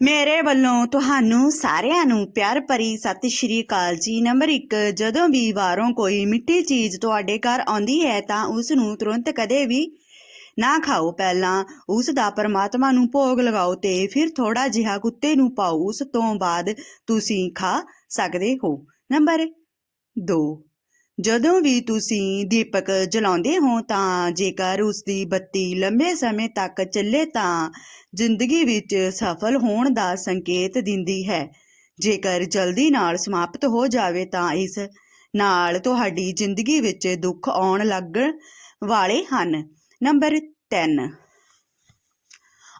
ਮੇਰੇ ਵੱਲੋਂ ਤੁਹਾਨੂੰ ਸਾਰਿਆਂ ਨੂੰ ਪਿਆਰ ਭਰੀ ਸਤਿ ਸ਼੍ਰੀ ਅਕਾਲ ਜੀ। ਨੰਬਰ 1 ਜਦੋਂ ਵੀ ਬਾਹਰੋਂ ਕੋਈ ਮਿੱਠੀ ਚੀਜ਼ ਤੁਹਾਡੇ ਘਰ ਆਉਂਦੀ ਹੈ ਤਾਂ ਉਸ ਨੂੰ ਤੁਰੰਤ ਕਦੇ ਵੀ ਨਾ ਖਾਓ। ਪਹਿਲਾਂ ਉਸ ਦਾ ਪਰਮਾਤਮਾ ਨੂੰ ਭੋਗ ਲਗਾਓ ਤੇ ਫਿਰ ਥੋੜਾ ਜਿਹਾ ਕੁੱਤੇ ਨੂੰ ਪਾਓ। ਉਸ ਤੋਂ ਬਾਅਦ ਤੁਸੀਂ ਖਾ ਸਕਦੇ ਹੋ। ਨੰਬਰ 2 ਜਦੋਂ ਵੀ ਤੁਸੀਂ ਦੀਪਕ ਜਲਾਉਂਦੇ ਹੋ ਤਾਂ ਜੇਕਰ ਉਸ ਦੀ ਬੱਤੀ ਲੰਬੇ ਸਮੇਂ ਤੱਕ ਚੱਲੇ ਤਾਂ ਜ਼ਿੰਦਗੀ ਵਿੱਚ ਸਫਲ ਹੋਣ ਦਾ ਸੰਕੇਤ ਦਿੰਦੀ ਹੈ। ਜੇਕਰ ਜਲਦੀ ਨਾਲ ਸਮਾਪਤ ਹੋ ਜਾਵੇ ਤਾਂ ਇਸ ਨਾਲ ਤੁਹਾਡੀ ਜ਼ਿੰਦਗੀ ਵਿੱਚ ਦੁੱਖ ਆਉਣ ਲੱਗਣ ਵਾਲੇ ਹਨ। ਨੰਬਰ 3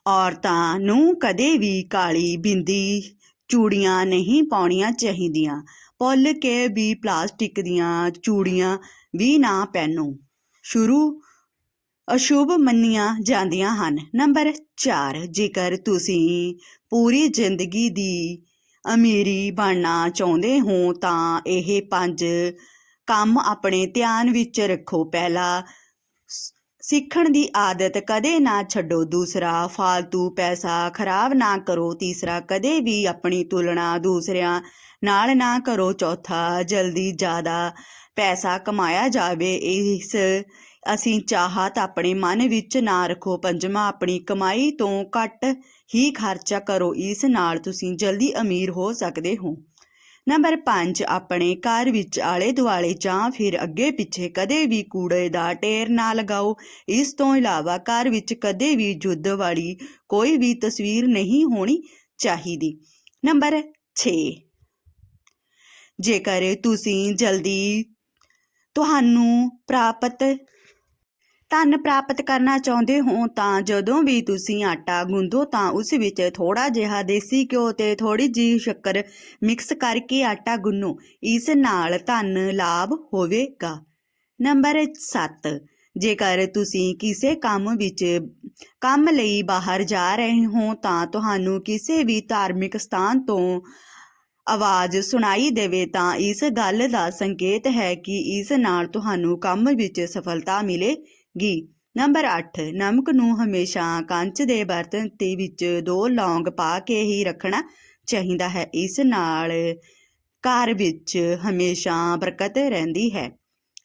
ਔਰਤਾਂ ਨੂੰ ਕਦੇ ਵੀ ਕਾਲੀ ਬਿੰਦੀ ਚੂੜੀਆਂ ਨਹੀਂ ਪਾਉਣੀਆਂ ਚਾਹੀਦੀਆਂ। ਭੁੱਲ ਕੇ ਵੀ ਪਲਾਸਟਿਕ ਦੀਆਂ ਚੂੜੀਆਂ ਵੀ ਨਾ ਪਹਿਨੋ। ਸ਼ੁਰੂ ਅਸ਼ੁਭ ਮੰਨੀਆਂ ਜਾਂਦੀਆਂ ਹਨ। ਨੰਬਰ 4 ਜੇਕਰ ਤੁਸੀਂ ਪੂਰੀ ਜ਼ਿੰਦਗੀ ਦੀ ਅਮੀਰੀ ਬਣਨਾ ਚਾਹੁੰਦੇ ਹੋ, ਤਾਂ ਇਹ ਪੰਜ ਕੰਮ ਆਪਣੇ ਧਿਆਨ ਵਿੱਚ ਰੱਖੋ। ਪਹਿਲਾ ਸਿੱਖਣ ਦੀ ਆਦਤ ਕਦੇ ਨਾ ਛੱਡੋ। ਦੂਸਰਾ ਫालतू ਪੈਸਾ ਖਰਾਬ ਨਾ ਕਰੋ। ਤੀਸਰਾ, ਕਦੇ ਵੀ ਆਪਣੀ ਤੁਲਨਾ ਦੂਸਰਿਆਂ ਨਾਲ ਨਾ ਕਰੋ ਚੌਥਾ, ਜਲਦੀ ਜ਼ਿਆਦਾ ਪੈਸਾ ਕਮਾਇਆ ਜਾਵੇ। ਇਸ ਅਸੀਂ ਚਾਹਤ ਆਪਣੇ ਮਨ ਵਿੱਚ ਨਾ ਰੱਖੋ। ਪੰਜਵਾਂ, ਆਪਣੀ ਕਮਾਈ ਤੋਂ ਘੱਟ ਹੀ ਖਰਚਾ ਕਰੋ। ਇਸ ਨਾਲ ਤੁਸੀਂ ਜਲਦੀ ਅਮੀਰ ਹੋ ਸਕਦੇ ਹੋ। ਨੰਬਰ 5 ਆਪਣੇ ਘਰ ਵਿੱਚ ਆਲੇ ਦੁਆਲੇ ਜਾਂ ਫਿਰ ਅੱਗੇ ਪਿੱਛੇ ਕਦੇ ਵੀ ਕੂੜੇ ਦਾ ਢੇਰ ਨਾ ਲਗਾਓ। ਇਸ ਤੋਂ ਇਲਾਵਾ ਘਰ ਵਿੱਚ ਕਦੇ ਵੀ ਜੁੱਧ ਵਾਲੀ ਕੋਈ ਵੀ ਤਸਵੀਰ ਨਹੀਂ ਹੋਣੀ ਚਾਹੀਦੀ। ਨੰਬਰ 6 ਜੇਕਰ ਤੁਸੀਂ ਜਲਦੀ ਤੁਹਾਨੂੰ ਪ੍ਰਾਪਤ, ਧਨ ਪ੍ਰਾਪਤ ਕਰਨਾ ਚਾਹੁੰਦੇ ਹੋ, ਤਾਂ ਜਦੋਂ ਵੀ ਤੁਸੀਂ ਆਟਾ ਗੁੰਦੋ ਤਾਂ ਉਸ ਵਿੱਚ ਥੋੜਾ ਜਿਹਾ ਦੇਸੀ ਘਿਓ ਤੇ ਥੋੜੀ ਜਿਹੀ ਸ਼ੱਕਰ ਮਿਕਸ ਕਰਕੇ ਆਟਾ ਗੁੰਨੋ ਇਸ ਨਾਲ ਧਨ ਲਾਭ ਹੋਵੇਗਾ। ਨੰਬਰ 7 ਜੇਕਰ ਤੁਸੀਂ ਕਿਸੇ ਕੰਮ ਵਿੱਚ, ਕੰਮ ਲਈ ਬਾਹਰ ਜਾ ਰਹੇ ਹੋ, ਤਾਂ ਤੁਹਾਨੂੰ ਕਿਸੇ ਵੀ ਧਾਰਮਿਕ ਸਥਾਨ ਤੋਂ ਆਵਾਜ਼ ਸੁਣਾਈ ਦੇਵੇ ਤਾਂ ਇਸ ਗੱਲ ਦਾ ਸੰਕੇਤ ਹੈ ਕਿ ਇਸ ਨਾਲ ਤੁਹਾਨੂੰ ਕੰਮ ਵਿੱਚ ਸਫਲਤਾ ਮਿਲੇਗੀ। ਨੰਬਰ 8 ਨਮਕ ਨੂੰ ਹਮੇਸ਼ਾ ਕੰਚ ਦੇ ਬਰਤਨ ਦੇ ਵਿੱਚ ਦੋ ਲੌਂਗ ਪਾ ਕੇ ਹੀ ਰੱਖਣਾ ਚਾਹੀਦਾ ਹੈ। ਇਸ ਨਾਲ ਘਰ ਵਿੱਚ ਹਮੇਸ਼ਾ ਬਰਕਤ ਰਹਿੰਦੀ ਹੈ।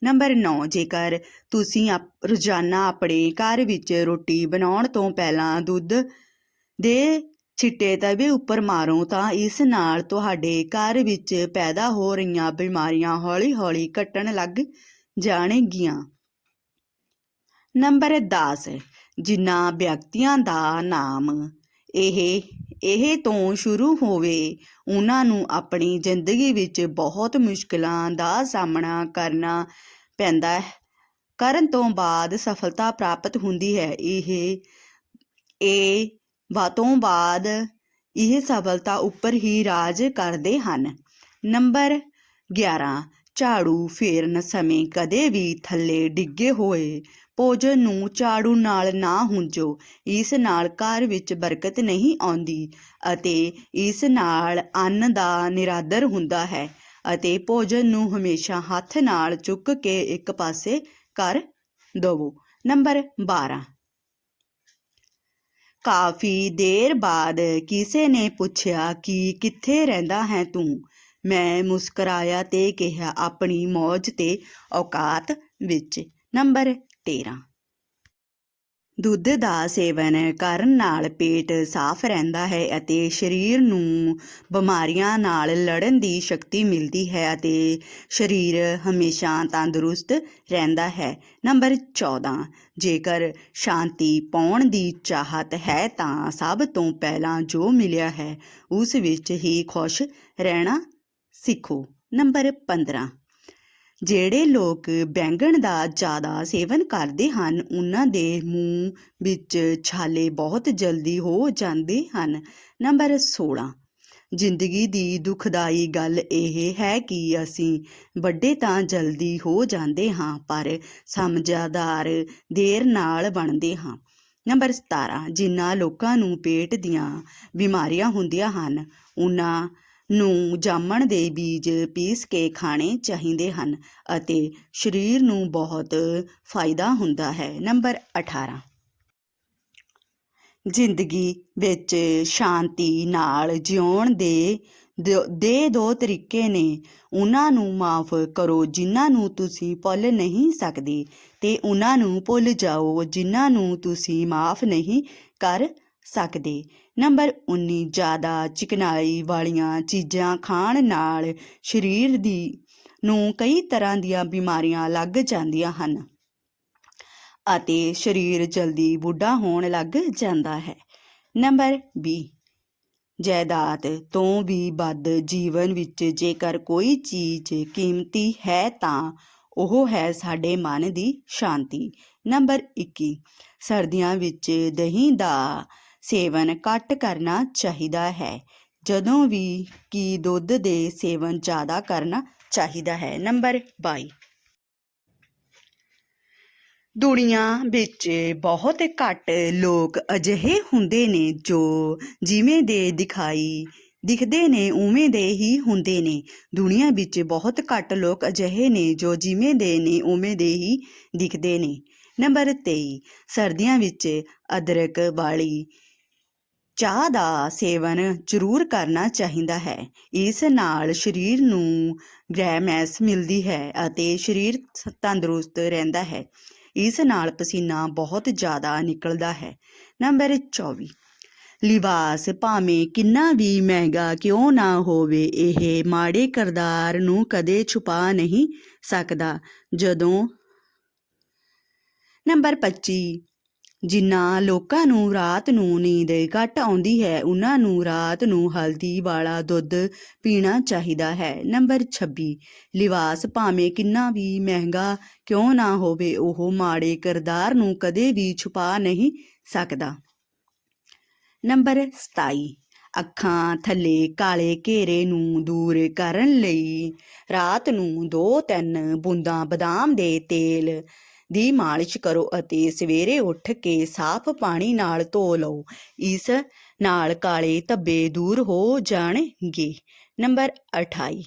ਨੰਬਰ 9 ਜੇਕਰ ਤੁਸੀਂ ਆਪ- ਰੋਜ਼ਾਨਾ ਆਪਣੇ ਘਰ ਵਿੱਚ ਰੋਟੀ ਬਣਾਉਣ ਤੋਂ ਪਹਿਲਾਂ ਦੁੱਧ ਦੇ ਛਿੱਟੇ ਤਵੇ ਉੱਪਰ ਮਾਰੋ ਤਾਂ ਇਸ ਨਾਲ ਤੁਹਾਡੇ ਘਰ ਵਿੱਚ ਪੈਦਾ ਹੋ ਰਹੀਆਂ ਬਿਮਾਰੀਆਂ ਹੌਲੀ-ਹੌਲੀ ਘਟਣ ਲੱਗ ਜਾਣਗੀਆਂ। ਨੰਬਰ 10 ਜਿਨ੍ਹਾਂ ਵਿਅਕਤੀਆਂ ਦਾ ਨਾਮ? ਇਹ ਇਹ ਤੋਂ ਸ਼ੁਰੂ ਹੋਵੇ, ਉਹਨਾਂ ਨੂੰ ਆਪਣੀ ਜ਼ਿੰਦਗੀ ਵਿੱਚ ਬਹੁਤ ਮੁਸ਼ਕਲਾਂ ਦਾ ਸਾਹਮਣਾ ਕਰਨਾ ਪੈਂਦਾ ਹੈ। ਕਰਨ ਤੋਂ ਬਾਅਦ ਸਫਲਤਾ ਪ੍ਰਾਪਤ ਹੁੰਦੀ ਹੈ। ਇਹ ਇਹ ਬਾਤੋਂ ਬਾਅਦ ਇਹ ਸਫਲਤਾ ਉੱਪਰ ਹੀ ਰਾਜ ਕਰਦੇ ਹਨ। ਨੰਬਰ 11 ਝਾੜੂ ਫੇਰਨ ਸਮੇਂ ਕਦੇ ਵੀ ਥੱਲੇ ਡਿੱਗੇ ਹੋਏ। ਭੋਜਨ ਨੂੰ ਝਾੜੂ ਨਾਲ ਨਾ ਹੁੰਜੋ, ਇਸ ਨਾਲ ਘਰ ਵਿੱਚ ਬਰਕਤ ਨਹੀਂ ਆਉਂਦੀ ਅਤੇ ਇਸ ਨਾਲ ਅੰਨ ਦਾ ਨਿਰਾਦਰ ਹੁੰਦਾ ਹੈ ਅਤੇ ਭੋਜਨ ਨੂੰ ਹਮੇਸ਼ਾ ਹੱਥ ਨਾਲ ਚੁੱਕ ਕੇ ਇੱਕ ਪਾਸੇ ਕਰ ਦਵੋ। ਨੰਬਰ 12 ਕਾਫੀ ਦੇਰ ਬਾਅਦ ਕਿਸੇ ਨੇ ਪੁੱਛਿਆ ਕਿ ਕਿੱਥੇ ਰਹਿੰਦਾ ਹੈ ਤੂੰ? ਮੈਂ ਮੁਸਕਰਾਇਆ ਤੇ ਕਿਹਾ, ਆਪਣੀ ਮੌਜ ਤੇ ਔਕਾਤ ਵਿੱਚ। ਨੰਬਰ 13 ਦੁੱਧ ਦਾ ਸੇਵਨ ਕਰਨ ਨਾਲ ਪੇਟ ਸਾਫ਼ ਰਹਿੰਦਾ ਹੈ ਅਤੇ ਸਰੀਰ ਨੂੰ ਬਿਮਾਰੀਆਂ ਨਾਲ ਲੜਨ ਦੀ ਸ਼ਕਤੀ ਮਿਲਦੀ ਹੈ ਅਤੇ ਸਰੀਰ ਹਮੇਸ਼ਾ ਤੰਦਰੁਸਤ ਰਹਿੰਦਾ ਹੈ। ਨੰਬਰ 14 ਜੇਕਰ ਸ਼ਾਂਤੀ ਪਾਉਣ ਦੀ ਚਾਹਤ ਹੈ ਤਾਂ ਸਭ ਤੋਂ ਪਹਿਲਾਂ ਜੋ ਮਿਲਿਆ ਹੈ ਉਸ ਵਿੱਚ ਹੀ ਖੁਸ਼ ਰਹਿਣਾ ਸਿੱਖੋ। ਨੰਬਰ 15 ਜਿਹੜੇ ਲੋਕ ਬੈਂਗਣ ਦਾ ਜ਼ਿਆਦਾ ਸੇਵਨ ਕਰਦੇ ਹਨ, ਉਹਨਾਂ ਦੇ ਮੂੰਹ ਵਿੱਚ ਛਾਲੇ ਬਹੁਤ ਜਲਦੀ ਹੋ ਜਾਂਦੇ ਹਨ। ਨੰਬਰ 16 ਜ਼ਿੰਦਗੀ ਦੀ ਦੁਖਦਾਈ ਗੱਲ ਇਹ ਹੈ ਕਿ ਅਸੀਂ ਵੱਡੇ ਤਾਂ ਜਲਦੀ ਹੋ ਜਾਂਦੇ ਹਾਂ, ਪਰ ਸਮਝਦਾਰ ਦੇਰ ਨਾਲ ਬਣਦੇ ਹਾਂ। ਨੰਬਰ 17 ਜਿਨ੍ਹਾਂ ਲੋਕਾਂ ਨੂੰ ਪੇਟ ਦੀਆਂ ਬਿਮਾਰੀਆਂ ਹੁੰਦੀਆਂ ਹਨ, ਉਹਨਾਂ ਨੂੰ ਜਾਮਣ ਦੇ ਬੀਜ ਪੀਸ ਕੇ ਖਾਣੇ ਚਾਹੀਦੇ ਹਨ ਅਤੇ ਸਰੀਰ ਨੂੰ ਬਹੁਤ ਫਾਇਦਾ ਹੁੰਦਾ ਹੈ। ਨੰਬਰ 18 ਜ਼ਿੰਦਗੀ ਵਿੱਚ ਸ਼ਾਂਤੀ ਨਾਲ ਜਿਉਣ ਦੇ ਦੋ- ਦੇ ਦੋ ਤਰੀਕੇ ਨੇ। ਉਹਨਾਂ ਨੂੰ ਮਾਫ ਕਰੋ ਜਿਨ੍ਹਾਂ ਨੂੰ ਤੁਸੀਂ ਭੁੱਲ ਨਹੀਂ ਸਕਦੇ ਤੇ ਉਹਨਾਂ ਨੂੰ ਭੁੱਲ ਜਾਓ ਜਿਨ੍ਹਾਂ ਨੂੰ ਤੁਸੀਂ ਮਾਫ ਨਹੀਂ ਕਰ ਸਕਦੇ। ਨੰਬਰ 19 ਜ਼ਿਆਦਾ ਚਿਕਨਾਈ ਵਾਲੀਆਂ ਚੀਜ਼ਾਂ ਖਾਣ ਨਾਲ ਸਰੀਰ ਦੀ, ਨੂੰ ਕਈ ਤਰ੍ਹਾਂ ਦੀਆਂ ਬਿਮਾਰੀਆਂ ਲੱਗ ਜਾਂਦੀਆਂ ਹਨ ਅਤੇ ਸਰੀਰ ਜਲਦੀ ਬੁੱਢਾ ਹੋਣ ਲੱਗ ਜਾਂਦਾ ਹੈ। ਨੰਬਰ 20 ਜਾਇਦਾਦ ਤੋਂ ਵੀ ਵੱਧ ਜੀਵਨ ਵਿੱਚ ਜੇਕਰ ਕੋਈ ਚੀਜ਼ ਕੀਮਤੀ ਹੈ ਤਾਂ ਉਹ ਹੈ ਸਾਡੇ ਮਨ ਦੀ ਸ਼ਾਂਤੀ। ਨੰਬਰ 21 ਸਰਦੀਆਂ ਵਿੱਚ ਦਹੀਂ ਦਾ ਸੇਵਨ ਘੱਟ ਕਰਨਾ ਚਾਹੀਦਾ ਹੈ। ਜਦੋਂ ਵੀ ਕਿ ਦੁੱਧ ਦੇ ਸੇਵਨ ਜ਼ਿਆਦਾ ਕਰਨਾ ਚਾਹੀਦਾ ਹੈ। ਨੰਬਰ 22 ਦੁਨੀਆ ਵਿੱਚ ਬਹੁਤ ਘੱਟ ਲੋਕ ਅਜਿਹੇ ਹੁੰਦੇ ਨੇ ਜੋ ਜਿਵੇਂ ਦੇ ਦਿਖਾਈ ਦਿਖਦੇ ਨੇ, ਉਵੇਂ ਦੇ ਹੀ ਹੁੰਦੇ ਨੇ। ਦੁਨੀਆ ਵਿੱਚ ਬਹੁਤ ਘੱਟ ਲੋਕ ਅਜਿਹੇ ਨੇ ਜੋ ਜਿਵੇਂ ਦੇ ਨੇ, ਉਵੇਂ ਦੇ ਹੀ ਦਿਖਦੇ ਨੇ। ਨੰਬਰ 23 ਸਰਦੀਆਂ ਵਿੱਚ ਅਦਰਕ ਵਾਲੀ ਚਾਹ ਦਾ ਸੇਵਨ ਜ਼ਰੂਰ ਕਰਨਾ ਚਾਹੀਦਾ ਹੈ। ਇਸ ਨਾਲ ਸਰੀਰ ਨੂੰ ਗ੍ਰੈਮੈਸ ਮਿਲਦੀ ਹੈ ਅਤੇ ਸਰੀਰ ਤੰਦਰੁਸਤ ਰਹਿੰਦਾ ਹੈ। ਇਸ ਨਾਲ ਪਸੀਨਾ ਬਹੁਤ ਜ਼ਿਆਦਾ ਨਿਕਲਦਾ ਹੈ। ਨੰਬਰ 24 ਲਿਬਾਸ ਭਾਵੇਂ ਕਿੰਨਾ ਵੀ ਮਹਿੰਗਾ ਕਿਉਂ ਨਾ ਹੋਵੇ, ਇਹ ਮਾੜੇ ਕਰਦਾਰ ਨੂੰ ਕਦੇ ਛੁਪਾ ਨਹੀਂ ਸਕਦਾ। ਜਦੋਂ ਨੰਬਰ 25 ਜਿਨ੍ਹਾਂ ਲੋਕਾਂ ਨੂੰ ਰਾਤ ਨੂੰ ਨੀਂਦ ਘੱਟ ਆਉਂਦੀ ਹੈ, ਉਹਨਾਂ ਨੂੰ ਰਾਤ ਨੂੰ ਹਲਦੀ ਵਾਲਾ ਦੁੱਧ ਪੀਣਾ ਚਾਹੀਦਾ ਹੈ। ਨੰਬਰ 26 ਲਿਬਾਸ ਭਾਵੇਂ ਕਿੰਨਾ ਵੀ ਮਹਿੰਗਾ ਕਿਉਂ ਨਾ ਹੋਵੇ, ਉਹ ਮਾੜੇ ਕਿਰਦਾਰ ਨੂੰ ਕਦੇ ਵੀ ਛੁਪਾ ਨਹੀਂ ਸਕਦਾ। ਨੰਬਰ 27 ਅੱਖਾਂ ਥੱਲੇ ਕਾਲੇ ਘੇਰੇ ਨੂੰ ਦੂਰ ਕਰਨ ਲਈ ਰਾਤ ਨੂੰ 2-3 ਬੂੰਦਾਂ ਬਦਾਮ ਦੇ ਤੇਲ ਦੀ ਮਾਲਿਸ਼ ਕਰੋ ਅਤੇ ਸਵੇਰੇ ਉੱਠ ਕੇ ਸਾਫ਼ ਪਾਣੀ ਨਾਲ ਧੋ ਲਓ। ਇਸ ਨਾਲ ਕਾਲੇ ਧੱਬੇ ਦੂਰ ਹੋ ਜਾਣਗੇ। ਨੰਬਰ 28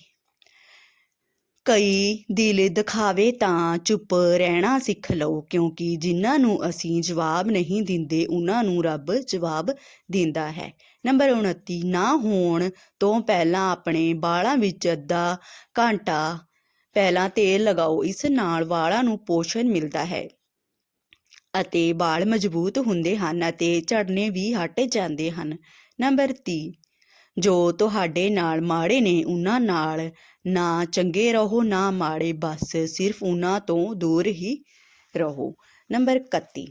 ਕਈ ਦਿਲ ਦਿਖਾਵੇ ਤਾਂ ਚੁੱਪ ਰਹਿਣਾ ਸਿੱਖ ਲਓ, ਕਿਉਂਕਿ ਜਿਨ੍ਹਾਂ ਨੂੰ ਅਸੀਂ ਜਵਾਬ ਨਹੀਂ ਦਿੰਦੇ, ਉਹਨਾਂ ਨੂੰ ਰੱਬ ਜਵਾਬ ਦਿੰਦਾ ਹੈ। ਨੰਬਰ 29 ਨਾ ਹੋਣ ਤੋਂ ਪਹਿਲਾਂ ਆਪਣੇ ਬਾਲਾਂ ਵਿੱਚ ਅੱਧਾ ਘੰਟਾ ਪਹਿਲਾਂ ਤੇਲ ਲਗਾਓ, ਇਸ ਨਾਲ ਵਾਲਾਂ ਨੂੰ ਪੋਸ਼ਣ ਮਿਲਦਾ ਹੈ। ਅਤੇ ਵਾਲ ਮਜ਼ਬੂਤ ਹੁੰਦੇ ਹਨ ਅਤੇ ਝੜਨੇ ਵੀ ਹਟ ਜਾਂਦੇ ਹਨ। ਨੰਬਰ 30 ਜੋ ਤੁਹਾਡੇ ਨਾਲ ਮਾੜੇ ਨੇ, ਉਹਨਾਂ ਨਾਲ ਨਾ ਚੰਗੇ ਰਹੋ, ਨਾ ਮਾੜੇ, ਬਸ ਸਿਰਫ ਉਹਨਾਂ ਤੋਂ ਦੂਰ ਹੀ ਰਹੋ। ਨੰਬਰ 31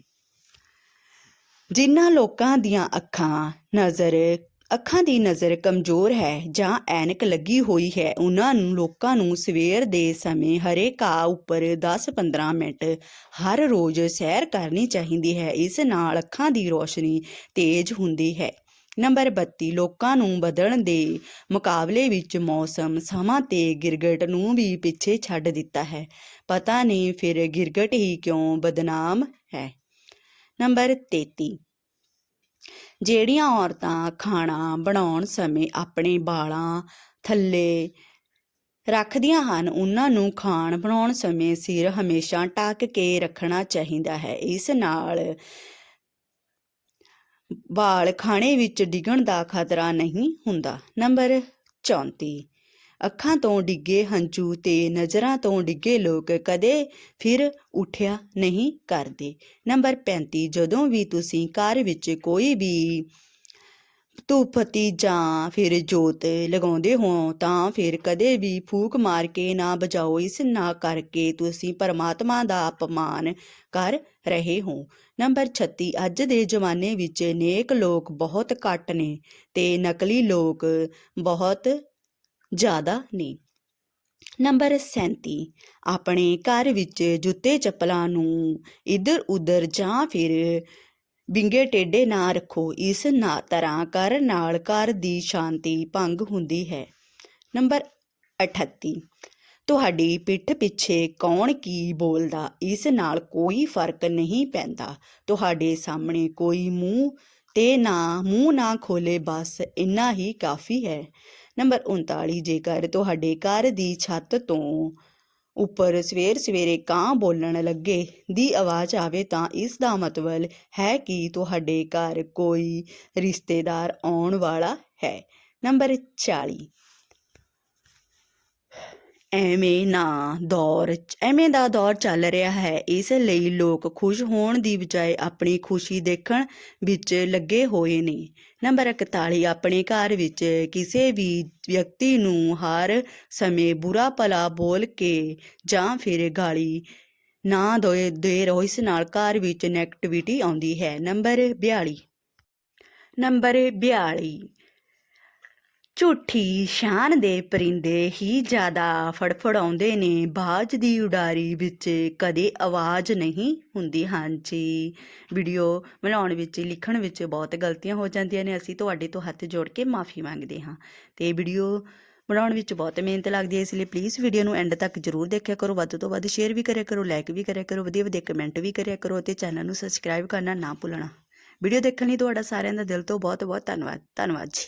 ਜਿਨ੍ਹਾਂ ਲੋਕਾਂ ਦੀਆਂ ਅੱਖਾਂ, ਨਜ਼ਰ ਅੱਖਾਂ ਦੀ ਨਜ਼ਰ ਕਮਜ਼ੋਰ ਹੈ ਜਾਂ ਐਨਕ ਲੱਗੀ ਹੋਈ ਹੈ, ਉਹਨਾਂ ਨੂੰ ਲੋਕਾਂ ਨੂੰ ਸਵੇਰ ਦੇ ਸਮੇਂ ਹਰੇ ਘਾਹ ਉੱਪਰ 10-15 ਮਿੰਟ ਹਰ ਰੋਜ਼ ਸੈਰ ਕਰਨੀ ਚਾਹੀਦੀ ਹੈ, ਇਸ ਨਾਲ ਅੱਖਾਂ ਦੀ ਰੋਸ਼ਨੀ ਤੇਜ਼ ਹੁੰਦੀ ਹੈ। ਨੰਬਰ 32 ਲੋਕਾਂ ਨੂੰ ਬਦਲਣ ਦੇ ਮੁਕਾਬਲੇ ਵਿੱਚ ਮੌਸਮ ਸਮਾਂ ਤੇ ਗਿਰਗਟ ਨੂੰ ਵੀ ਪਿੱਛੇ ਛੱਡ ਦਿੱਤਾ ਹੈ। ਪਤਾ ਨਹੀਂ ਫਿਰ ਗਿਰਗਟ ਹੀ ਕਿਉਂ ਬਦਨਾਮ ਹੈ। ਨੰਬਰ 33 ਜਿਹੜੀਆਂ ਔਰਤਾਂ ਖਾਣਾ ਬਣਾਉਣ ਸਮੇਂ ਆਪਣੇ ਵਾਲਾਂ ਥੱਲੇ ਰੱਖਦੀਆਂ ਹਨ, ਉਹਨਾਂ ਨੂੰ ਖਾਣ ਬਣਾਉਣ ਸਮੇਂ ਸਿਰ ਹਮੇਸ਼ਾ ਟੱਕ ਕੇ ਰੱਖਣਾ ਚਾਹੀਦਾ ਹੈ। ਇਸ ਨਾਲ ਵਾਲ ਖਾਣੇ ਵਿੱਚ ਡਿੱਗਣ ਦਾ ਖਤਰਾ ਨਹੀਂ ਹੁੰਦਾ। ਨੰਬਰ 34 ਅੱਖਾਂ ਤੋਂ ਡਿੱਗੇ ਹੰਝੂ ਤੇ ਨਜ਼ਰਾਂ ਤੋਂ ਡਿੱਗੇ ਲੋਕ ਕਦੇ ਫਿਰ ਉਠਿਆ ਨਹੀਂ ਕਰਦੇ। ਨੰਬਰ 35 ਜਦੋਂ ਵੀ ਤੁਸੀਂ ਘਰ ਵਿੱਚ ਕੋਈ ਵੀ ਧੂਪਤੀ ਜਾਂ ਫਿਰ ਜੋਤ ਲਗਾਉਂਦੇ ਹੋ ਤਾਂ ਫਿਰ ਕਦੇ ਵੀ ਫੂਕ ਮਾਰ ਕੇ ਨਾ ਬਜਾਓ ਇਸ ਨਾ ਕਰਕੇ ਤੁਸੀਂ ਪਰਮਾਤਮਾ ਦਾ ਅਪਮਾਨ ਕਰ ਰਹੇ ਹੋ। ਨੰਬਰ 36 ਅੱਜ ਦੇ ਜ਼ਮਾਨੇ ਵਿੱਚ ਨੇਕ ਲੋਕ ਬਹੁਤ ਘੱਟ ਨੇ ਤੇ ਨਕਲੀ ਲੋਕ ਬਹੁਤ ਜ਼ਿਆਦਾ ਨੇ। ਨੰਬਰ 37 ਆਪਣੇ ਘਰ ਵਿੱਚ ਜੁੱਤੇ ਚੱਪਲਾਂ ਨੂੰ ਇੱਧਰ ਉੱਧਰ ਜਾਂ ਫਿਰ ਵਿੰਗੇ ਟੇਢੇ ਨਾ ਰੱਖੋ। ਇਸ ਨਾ ਤਰ੍ਹਾਂ ਕਰਨ ਨਾਲ ਘਰ ਦੀ ਸ਼ਾਂਤੀ ਭੰਗ ਹੁੰਦੀ ਹੈ। ਨੰਬਰ 38 ਤੁਹਾਡੀ ਪਿੱਠ ਪਿੱਛੇ ਕੌਣ ਕੀ ਬੋਲਦਾ? ਇਸ ਨਾਲ ਕੋਈ ਫ਼ਰਕ ਨਹੀਂ ਪੈਂਦਾ। ਤੁਹਾਡੇ ਸਾਹਮਣੇ ਕੋਈ ਮੂੰਹ ਤੇ ਨਾ, ਮੂੰਹ ਨਾ ਖੋਲੇ, ਬਸ ਇੰਨਾ ਹੀ ਕਾਫੀ ਹੈ। ਨੰਬਰ 39 ਜੇਕਰ ਤੁਹਾਡੇ ਘਰ ਦੀ ਛੱਤ ਤੋਂ ਉੱਪਰ ਸਵੇਰ ਸਵੇਰੇ ਕਾਂ ਬੋਲਣ ਲੱਗੇ ਦੀ ਆਵਾਜ਼ ਆਵੇ ਤਾਂ ਇਸ ਦਾ ਮਤਲਬ ਹੈ ਕਿ ਤੁਹਾਡੇ ਘਰ ਕੋਈ ਰਿਸ਼ਤੇਦਾਰ ਆਉਣ ਵਾਲਾ ਹੈ। ਨੰਬਰ 40 ਐਵੇਂ ਨਾ ਦੌਰ ਐਵੇਂ ਦਾ ਦੌਰ ਚੱਲ ਰਿਹਾ ਹੈ। ਇਸ ਲਈ ਲੋਕ ਖੁਸ਼ ਹੋਣ ਦੀ ਬਜਾਏ ਆਪਣੀ ਖੁਸ਼ੀ ਦੇਖਣ ਵਿੱਚ ਲੱਗੇ ਹੋਏ ਨੇ। ਨੰਬਰ 41 ਆਪਣੇ ਘਰ ਵਿੱਚ ਕਿਸੇ ਵੀ ਵਿਅਕਤੀ ਨੂੰ ਹਰ ਸਮੇਂ ਬੁਰਾ ਭਲਾ ਬੋਲ ਕੇ ਜਾਂ ਫਿਰ ਗਾਲੀ ਨਾ ਦੇ ਦੇ ਰਹੋ, ਇਸ ਨਾਲ ਘਰ ਵਿੱਚ ਨੈਗੇਟਿਵਿਟੀ ਆਉਂਦੀ ਹੈ। ਨੰਬਰ 42 ਨੰਬਰ 42 ਝੂਠੀ ਸ਼ਾਨ ਦੇ ਪਰਿੰਦੇ ਹੀ ਜ਼ਿਆਦਾ ਫੜਫੜਾਉਂਦੇ ਨੇ। ਬਾਜ ਦੀ ਉਡਾਰੀ ਵਿੱਚ ਕਦੇ ਆਵਾਜ਼ ਨਹੀਂ ਹੁੰਦੀ। ਹਾਂਜੀ, ਵੀਡੀਓ ਬਣਾਉਣ ਵਿੱਚ, ਲਿਖਣ ਵਿੱਚ ਬਹੁਤ ਗਲਤੀਆਂ ਹੋ ਜਾਂਦੀਆਂ ਨੇ। ਅਸੀਂ ਤੁਹਾਡੇ ਤੋਂ ਹੱਥ ਜੋੜ ਕੇ ਮਾਫੀ ਮੰਗਦੇ ਹਾਂ। ਤੇ ਵੀਡੀਓ ਬਣਾਉਣ ਵਿੱਚ ਬਹੁਤ ਮਿਹਨਤ ਲੱਗਦੀ ਹੈ, ਇਸ ਲਈ ਪਲੀਜ਼ ਵੀਡੀਓ ਨੂੰ ਐਂਡ ਤੱਕ ਜ਼ਰੂਰ ਦੇਖਿਆ ਕਰੋ। ਵੱਧ ਤੋਂ ਵੱਧ ਸ਼ੇਅਰ ਵੀ ਕਰਿਆ ਕਰੋ ਲਾਈਕ ਵੀ ਕਰਿਆ ਕਰੋ, ਵਧੀਆ ਵਧੀਆ ਕਮੈਂਟ ਵੀ ਕਰਿਆ ਕਰੋ ਅਤੇ ਚੈਨਲ ਨੂੰ ਸਬਸਕ੍ਰਾਈਬ ਕਰਨਾ ਨਾ ਭੁੱਲਣਾ। ਵੀਡੀਓ ਦੇਖਣ ਲਈ ਤੁਹਾਡਾ ਸਾਰਿਆਂ ਦਾ ਦਿਲ ਤੋਂ ਬਹੁਤ ਬਹੁਤ ਧੰਨਵਾਦ। ਧੰਨਵਾਦ ਜੀ।